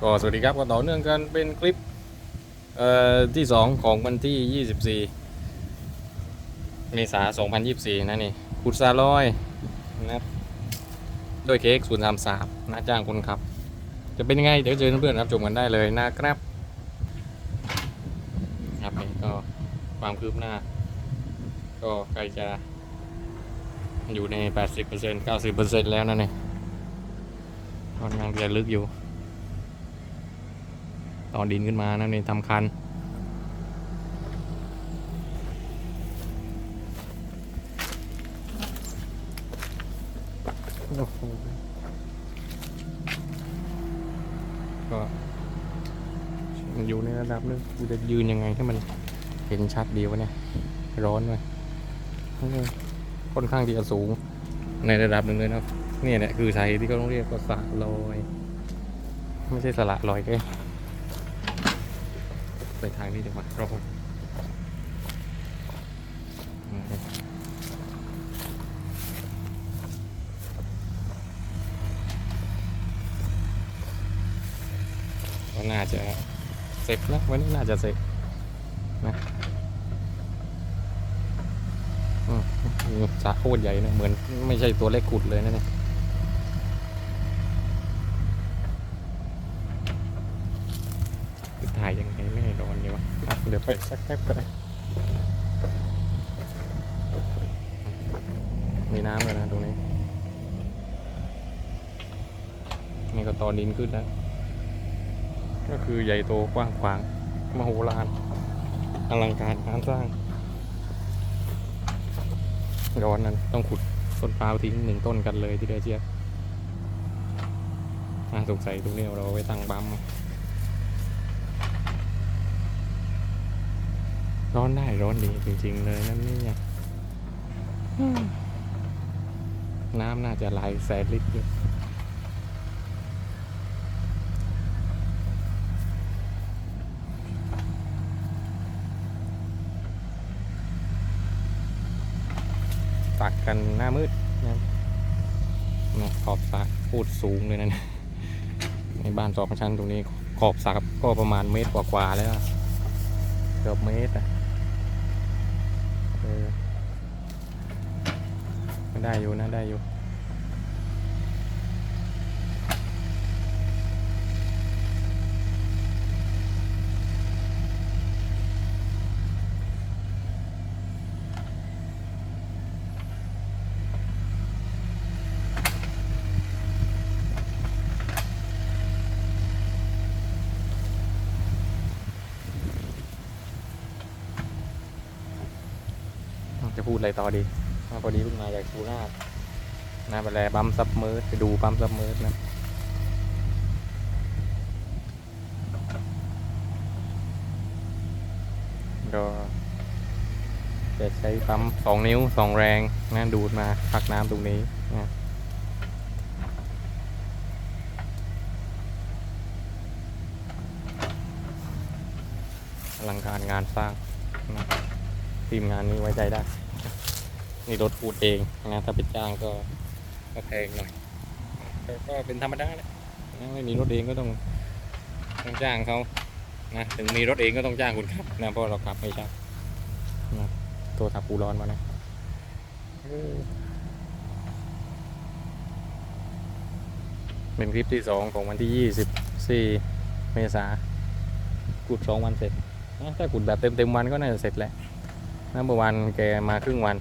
ก็สวัสดีครับก็ต่อเนื่องกันเป็นคลิปเอ่อที่ 2 ของวันที่ 24 เมษายน 2024 นะนี่ขุดซาลอยนะครับด้วยเค้กศูนย์สามสามนะจ้างคนขับ จะเป็นยังไง เดี๋ยวเจอเพื่อนๆรับชมกันได้เลยนะครับ ครับนี่ก็ความคืบหน้า ก็ใกล้จะอยู่ใน 80% 90%แล้วนะเนี่ยค่อนข้างจะลึกอยู่ ตอนดินขึ้นมานั่นเองทำคัน ก็มันอยู่ในระดับนึงกูจะยืนยังไงให้มันเห็นชัดดีวะเนี่ย ร้อนเลยค่อนข้างที่จะสูงในระดับหนึ่งเลยนะเนี่ยแหละคือสาเหตุที่เขาต้องเรียกว่าสระลอย ไม่ใช่สละลอยแก ไปทางนี้ดีกว่าเราอืมก็น่าจะเสร็จแล้ววันนี้น่าจะเสร็จนะอืมสระโคตรใหญ่นะ เหมือนไม่ใช่ตัวเล็กขุดเลยนะเนี่ย ถ่า ยยังไงไม่ให้ร้อนเนี่ยวะเดี๋ยวไปสักแป๊บก็ได้มีน้ำเลยนะตรงนี้ นี่ก็ตอนดินขึ้นแล้ว ก็คือใหญ่โตกว้างขวางมโหฬารอลังการงานสร้างร้อนนั้นต้องขุดต้นพร้าวทิ้งหนึ่งต้นกันเลยที่เดียวเชียบสงสัยตรงนี้เราเอาไว้ตั้งบัม ร้อนได้ร้อนดีจริง ๆ เลยนั่นนี่ยอืมน้ำน่าจะไหลายแสนลิตรอยู่ตักกันหน้ามืดนะนะขอบสระพูดสูงเลยนะเนี่ยในบ้านสองชั้นตรงนี้ขอบสระก็ประมาณเมตรกว่าๆแล้วอะเกือบเมตรอะ เออได้อยู่นะได้อยู่ พูดอะไรต่อดีว่าพอดีเพิ่งมาจากสุราษฎร์นะไปแลปั๊มซับเมอร์ไปดูปั๊มซับเมอร์นะก็จะใช้ปั๊มสองนิ้วสองแรงนะดูดมาพักน้ำตรงนี้นะอลังการงานสร้างนะทีมงานนี้ไว้ใจได้ นี่รถพูดเองนะถ้าเป็นจ้างก็ก็แพงหน่อยแต่ก็เป็นธรรมดาแหละไม่มีรถเองก็ต้องต้องจ้างเขานะถึงมีรถเองก็ต้องจ้างคุณขับนะเพราะเราขับไม่ใช่นะตัวทับปูร้อนมานะเออเป็นคลิปที่สองของวันที่ยี่สิบสี่เมษากุดสองวันเสร็จนะถ้ากุดแบบเต็มเต็มวันก็น่าจะเสร็จแหละนะเมื่อวานแกมาครึ่งวัน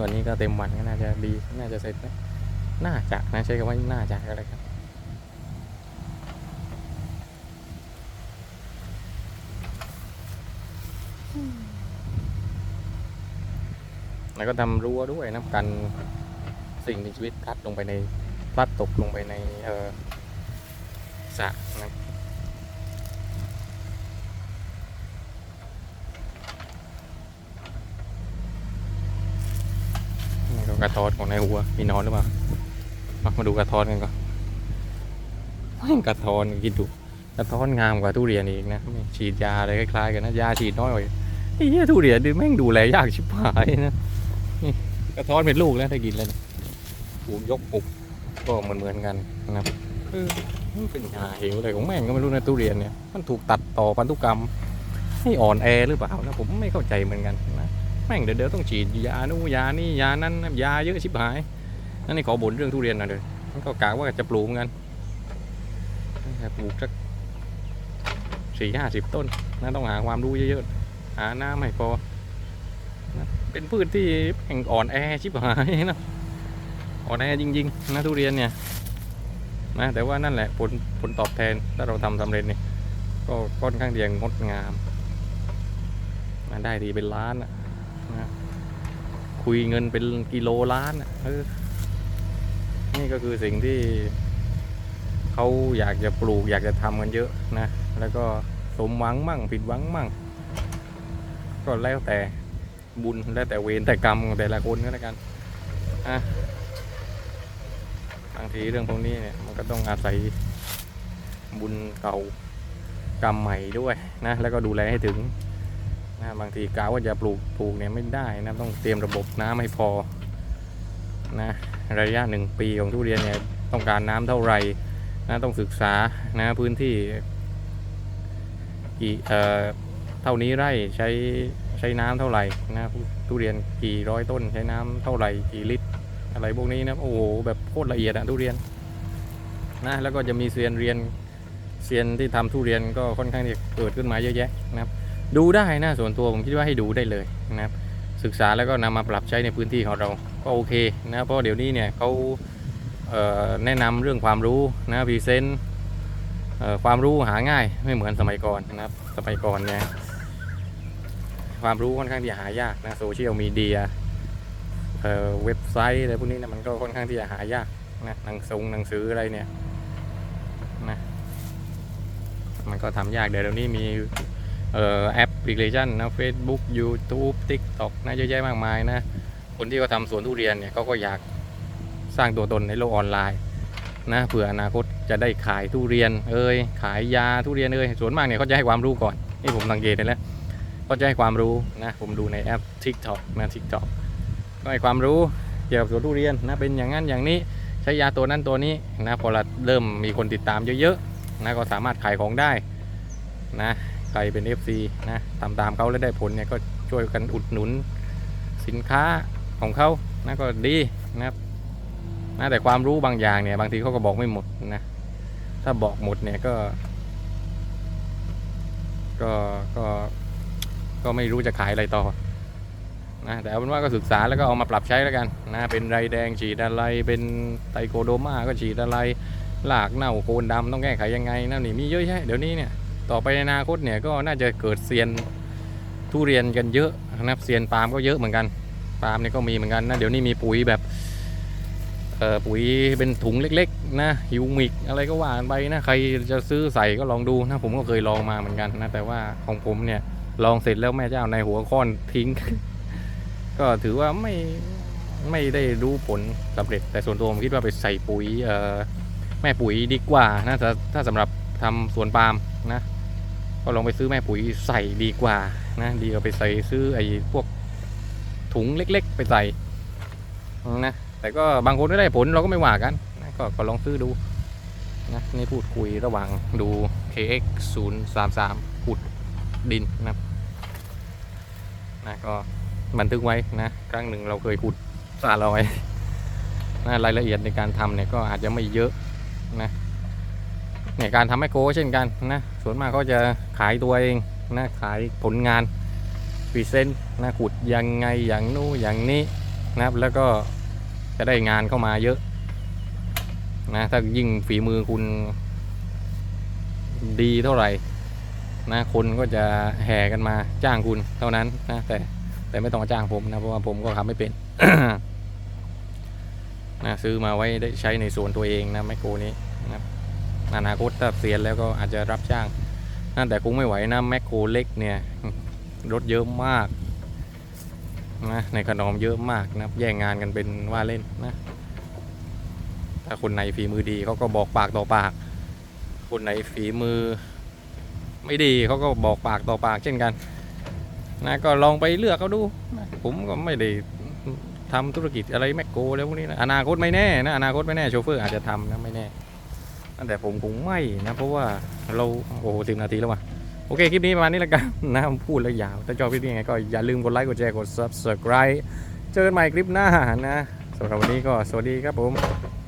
วันนี้ก็เต็มวันก็น่าจะดี น่าจะเสร็จนะน่าจะนะใช้คำว่าน่าจะก็แล้วกันแล้วก็ทำรั้วด้วยนะกันสิ่งมีชีวิตพลัดลงไปในพลัดตกลงไปในเออสระนะ นี่ก็ก ระท้อนของนายหัว มีนอนหรือเปล่า มามาดูกระท้อนกันก่อนแม่งกระท้อนคิดดูกระท้อนงามกว่าทุเรียนอีกนะไม่ฉีดยาอะไรคล้ายๆกันนะยาฉีดน้อยกว่าไอ้เหี้ยทุเรียนดูแม่งดูแลยากชิบหายนะนี่กระท้อนเป็นลูกแล้วได้กินแล้วเนี่ยปลูกยกปลูกก็เหมือนเหมือนๆกันนะครับออมันเป็นหาเหวอะไรของแม่งก็ไม่รู้นะทุเรียนเนี่ยมันถูกตัดต่อพันธุกรรมให้อ่อนแอหรือเปล่านะผมไม่เข้าใจเหมือนกันนะ แม่งเดี๋ยวต้องฉีดยานู่ยานี่ยานั้นยาเยอะชิบหาย นั่นนี่ขอบ่นเรื่องทุเรียนหน่อยเลยมันก็กะว่าจะปลูกเหมือนกันปลูกสักสี่ห้าสิบต้นนะต้องหาความรู้เยอะๆหาน้ำให้พอเป็นพืชที่แม่งอ่อนแอชิบหายนะอ่อนแอจริงๆนะทุเรียนเนี่ยนะแต่ว่านั่นแหละผลผลตอบแทนถ้าเราทำสำเร็จเนี่ยก็ค่อนข้างที่จะงดงามมาได้ทีเป็นล้านอะ นะคุยเงินเป็นกิโลล้านอะเออนี่ก็คือสิ่งที่เขาอยากจะปลูกอยากจะทำกันเยอะนะ แล้วก็สมหวังมั่งผิดหวังมั่ง ก็แล้วแต่บุญแล้วแต่เวรแต่กรรมของแต่ละคนก็แล้วกันอะบางทีเรื่องพวกนี้เนี่ยมันก็ต้องอาศัยบุญเก่ากรรมใหม่ด้วยนะ แล้วก็ดูแลให้ถึง นะบางทีกาว่าจะปลูกปลูกเนี่ยไม่ได้นะต้องเตรียมระบบน้ำให้พอนะระยะหนึ่งปีของทุเรียนเนี่ยต้องการน้ำเท่าไหร่นะต้องศึกษานะพื้นที่กี่เอ่อเท่านี้ไร่ใช้ใช้น้ำเท่าไหร่นะทุเรียนกี่ร้อยต้น ใช้น้ำเท่าไหร่กี่ลิตร อะไรพวกนี้นะโอ้โหแบบโคตรละเอียดอะทุเรียนนะแล้วก็จะมีเซียนเรียนเซียนที่ทำทุเรียนก็ค่อนข้างที่จะเกิดขึ้นมาเยอะแยะนะครับ ดูได้นะส่วนตัวผมคิดว่าให้ดูได้เลยนะครับศึกษาแล้วก็นำมาปรับใช้ในพื้นที่ของเราก็โอเคนะเพราะเดี๋ยวนี้เนี่ยเขาเแนะนำเรื่องความรู้นะพรีเซนต์เอ่อความรู้หาง่ายไม่เหมือนสมัยก่อนนะครับสมัยก่อนเนี่ยความรู้ค่อนข้างที่จะหายากนะโซเชียลมีเดียเว็บไซต์อะไรพวกนี้นะมันก็ค่อนข้างที่จะหายากนะหนังสงหนังสืออะไรเนี่ยนะมันก็ทำยากเดี๋ยวนี้มี แอปพลิเคชันนะ Facebook YouTube TikTok นะเยอะแยะมากมายนะ คนที่เขาทำสวนทุเรียนเนี่ยเขาก็อยากสร้างตัวตนในโลกออนไลน์นะเผื่ออนาคตจะได้ขายทุเรียนเอ้ยขายยาทุเรียนเอ้ยส่วนมากเนี่ยเขาจะให้ความรู้ก่อนนี่ผมสังเกตเห็นแล้วเขาจะให้ความรู้นะผมดูในแอป TikTok นะ TikTok ก็ให้ความรู้เกี่ยวกับสวนทุเรียนนะเป็นอย่างนั้นอย่างนี้ใช้ยาตัวนั้นตัวนี้นะพอเราเริ่มมีคนติดตามเยอะๆนะก็สามารถขายของได้นะ ครเป็น FC นะตามตามเขาแล้วได้ผลเนี่ยก็ช่วยกันอุดหนุนสินค้าของเขานะก็ดีนะครับนะแต่ความรู้บางอย่างเนี่ยบางทีเขาก็บอกไม่หมดนะถ้าบอกหมดเนี่ยก็ ก็ก็ก็ไม่รู้จะขายอะไรต่อนะแต่เอาเป็นว่าก็ศึกษาแล้วก็เอามาปรับใช้แล้วกันนะเป็นไรแดงฉีดอะไรเป็นไตโคโดมาก็ฉีดอะไรหลากเน่าโคนดำต้องแก้ไขยังไงนั่นนี่มีเยอะแยะเดี๋ยวนี้เนี่ย ต่อไปในอนาคตเนี่ยก็น่าจะเกิดเซียนทุเรียนกันเยอะนะครับเซียนปาล์มก็เยอะเหมือนกันปาล์มเนี่ยก็มีเหมือนกันนะเดี๋ยวนี้มีปุ๋ยแบบเอ่อปุ๋ยเป็นถุงเล็กๆนะฮิวมิกอะไรก็ว่ากันไปนะใครจะซื้อใส่ก็ลองดูนะผมก็เคยลองมาเหมือนกันนะแต่ว่าของผมเนี่ยลองเสร็จแล้วแม่เจ้าในหัวค้อนทิ้ง ก็ถือว่าไม่ไม่ได้รู้ผลสำเร็จ แต่ส่วนตัวผมคิดว่าไปใส่ปุ๋ยเอ่อแม่ปุ๋ยดีกว่านะถ้าถ้าสำหรับทำสวนปาล์มนะ ก็ลองไปซื้อแม่ปุ๋ยใส่ดีกว่านะดีกว่าไปใส่ซื้อไอ้พวกถุงเล็ก ๆ ไปใส่นะแต่ก็บางคนก็ได้ผลเราก็ไม่ว่ากันนะก็ก็ลองซื้อดูนะนี่พูดคุยระหว่างดู KX 0 3 3ขุดดินนะครับนะก็บันทึกไว้นะครั้งหนึ่งเราเคยขุดสาลอยนะรายละเอียดในการทำเนี่ยก็อาจจะไม่เยอะนะเนี่ยการทำแมคโครเช่นกันนะ ส่วนมากเขาจะขายตัวเองนะขายผลงานพรีเซนต์นะขุดยังไงอย่างนู้อย่างนี้นะครับแล้วก็จะได้งานเข้ามาเยอะนะถ้ายิ่งฝีมือคุณดีเท่าไหร่นะคนก็จะแห่กันมาจ้างคุณเท่านั้นนะแต่แต่ไม่ต้องมาจ้างผมนะเพราะว่าผมก็ทำไม่เป็นนะซื้อมาไว้ได้ใช้ในส่วนตัวเองนะแมคโครนี้ อนาคตถ้าเสียนแล้วก็อาจจะรับจ้างนั่นแต่คงไม่ไหวนะแมคโครเล็กเนี่ยรถเยอะมากนะในขนอมเยอะมากนะแย่งงานกันเป็นว่าเล่นนะถ้าคนไหนฝีมือดีเขาก็บอกปากต่อปาก คนไหนฝีมือ ไม่ดีเขาก็บอกปากต่อปากเช่นกันนะก็ลองไปเลือกเขาดูนะผมก็ไม่ได้ทำธุรกิจอะไรแมคโครแล้วพวกนี้นะอนาคตไม่แน่นะอนาคตไม่แน่โชเฟอร์อาจจะทำนะไม่แน่ แต่ผมคงไม่นะ เพราะว่าเราโอ้โหสิบนาทีแล้วว่ะโอเค คลิปนี้ประมาณนี้ละกันนะผมพูดแล้วยาว ถ้าชอบคลิปนี้ยังไงก็อย่าลืมกดไลค์กดแชร์กด subscribe เจอกันใหม่คลิปหน้านะสำหรับวันนี้ก็สวัสดีครับผม